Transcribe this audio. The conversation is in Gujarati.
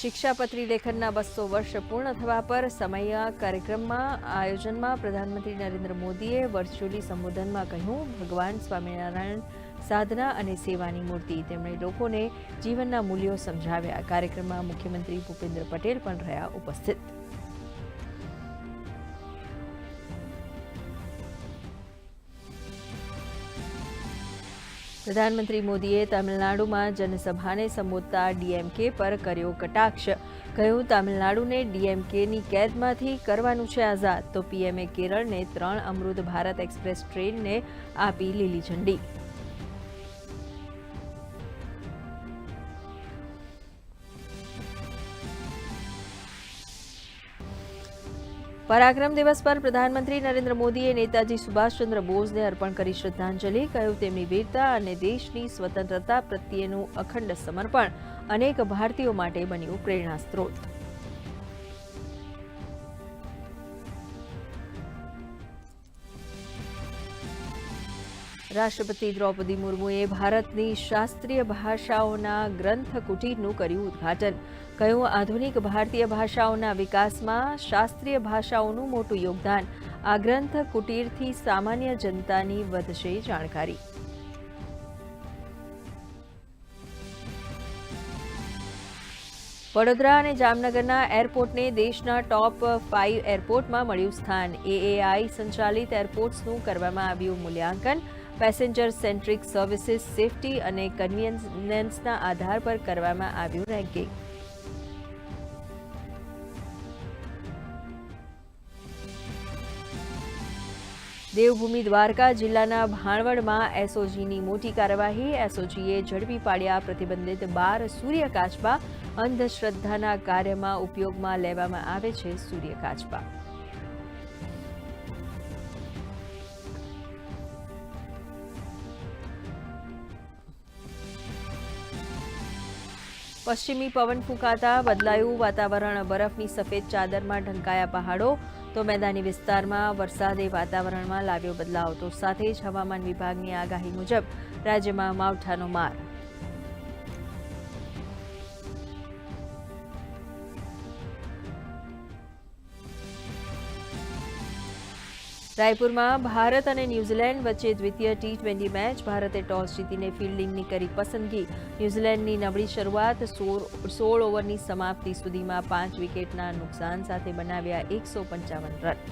શિક્ષાપત્રી લેખનના બસો વર્ષ પૂર્ણ થવા પર સમય કાર્યક્રમમાં આયોજનમાં પ્રધાનમંત્રી નરેન્દ્ર મોદીએ વર્ચ્યુઅલી સંબોધનમાં કહ્યું, ભગવાન સ્વામિનારાયણ સાધના અને સેવાની મૂર્તિ. તેમણે લોકોને જીવનના મૂલ્યો સમજાવ્યા. કાર્યક્રમમાં મુખ્યમંત્રી ભૂપેન્દ્ર પટેલ પણ રહ્યા ઉપસ્થિત. પ્રધાનમંત્રી મોદીએ તમિલનાડુમાં જનસભાને સંબોધતા ડીએમકે પર કર્યો કટાક્ષ. કહ્યું, તમિલનાડુને ડીએમકેની કેદમાંથી કરવાનું છે આઝાદ. તો પીએમએ કેરળને ત્રણ અમૃત ભારત એક્સપ્રેસ ટ્રેનને આપી લીલી ઝંડી. પરાક્રમ દિવસ પર પ્રધાનમંત્રી નરેન્દ્ર મોદીએ નેતાજી સુભાષચંદ્ર બોઝને અર્પણ કરી શ્રદ્ધાંજલિ, કહ્યું તેમની વીરતા અને દેશની સ્વતંત્રતા પ્રત્યેનું અખંડ સમર્પણ અનેક ભારતીયો માટે બન્યું પ્રેરણા સ્ત્રોત રાષ્ટ્રપતિ દ્રૌપદી મુર્મુએ ભારતની શાસ્ત્રીય ભાષાઓના ગ્રંથ કુટીરનું કર્યું ઉદ્ઘાટન. કહ્યું, આધુનિક ભારતીય ભાષાઓના વિકાસમાં શાસ્ત્રીય ભાષાઓનું મોટું યોગદાન. આ ગ્રંથ કુટીરથી સામાન્ય જનતાની વધશે જાણકારી. વડોદરા અને જામનગરના એરપોર્ટને દેશના ટોપ ફાઇવ એરપોર્ટમાં મળ્યું સ્થાન. એએઆઈ સંચાલિત એરપોર્ટ્સનું કરવામાં આવ્યું મૂલ્યાંકન. પેસેન્જર સેન્ટ્રિક સર્વિસીસ, સેફટી અને કન્વીનિયન્સના આધાર પર કરવામાં આવ્યું રેન્કિંગ. દેવભૂમિ દ્વારકા જિલ્લાના ભાણવડમાં એસઓજીની મોટી કાર્યવાહી. એસઓજીએ ઝડપી પાડ્યા પ્રતિબંધિત બાર સૂર્યકાચબા. અંધશ્રદ્ધાના કાર્યમાં ઉપયોગમાં લેવામાં આવે છે સૂર્ય પશ્ચિમી પવન ફૂંકાતા બદલાયું વાતાવરણ. બરફની સફેદ ચાદરમાં ઢંકાયા પહાડો. તો મેદાની વિસ્તારમાં વરસાદે વાતાવરણમાં લાવ્યો બદલાવ. તો સાથે જ હવામાન વિભાગની આગાહી મુજબ રાજ્યમાં માવઠાનો માર. રાયપુરમાં ભારત અને ન્યૂઝીલેન્ડ વચ્ચે દ્વિતીય ટી ટ્વેન્ટી મેચ, ભારતે ટોસ જીતીને ફિલ્ડિંગની કરી પસંદગી. ન્યૂઝીલેન્ડની નબળી શરૂઆત સોળ ઓવરની સમાપ્તિ સુધીમાં પાંચ વિકેટના નુકસાન સાથે બનાવ્યા એકસો પંચાવન રન.